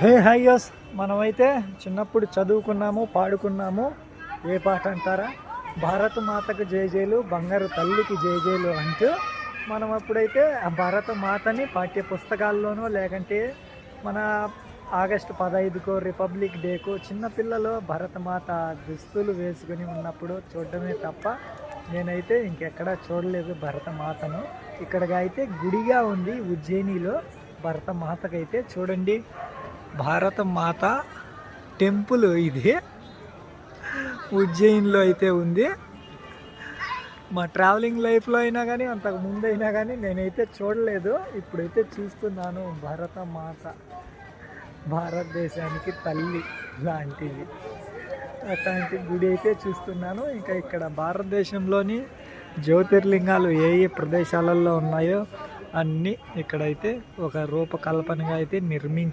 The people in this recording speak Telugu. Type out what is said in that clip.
హే హయ్యస్ మనమైతే చిన్నప్పుడు చదువుకున్నాము పాడుకున్నాము. ఏ పాట అంటారా? భారత మాతకు జయజేలు బంగారు తల్లికి జయజేలు అంటూ మనం అప్పుడైతే ఆ భారత మాతని పాఠ్య పుస్తకాల్లోనో లేకంటే మన ఆగస్టు పదహైదుకో రిపబ్లిక్ డేకో చిన్నపిల్లలు భరతమాత దుస్తులు వేసుకుని ఉన్నప్పుడు చూడడమే తప్ప నేనైతే ఇంకెక్కడా చూడలేదు భరతమాతను ఇక్కడగా అయితే గుడిగా ఉంది ఉజ్జయినిలో భరతమాతకైతే చూడండి. భారత మాత టెంపుల్ ఇది. ఉజ్జయిన్లో అయితే ఉంది. మా ట్రావెలింగ్ లైఫ్లో అయినా కానీ అంతకు ముందు అయినా కానీ నేనైతే చూడలేదు. ఇప్పుడైతే చూస్తున్నాను భారత మాత. భారతదేశానికి తల్లి లాంటిది. అట్లాంటి గుడి అయితే చూస్తున్నాను. ఇంకా ఇక్కడ భారతదేశంలోని జ్యోతిర్లింగాలు ఏ ఏ ప్రదేశాలలో ఉన్నాయో అన్నీ ఇక్కడైతే ఒక రూపకల్పనగా అయితే నిర్మించి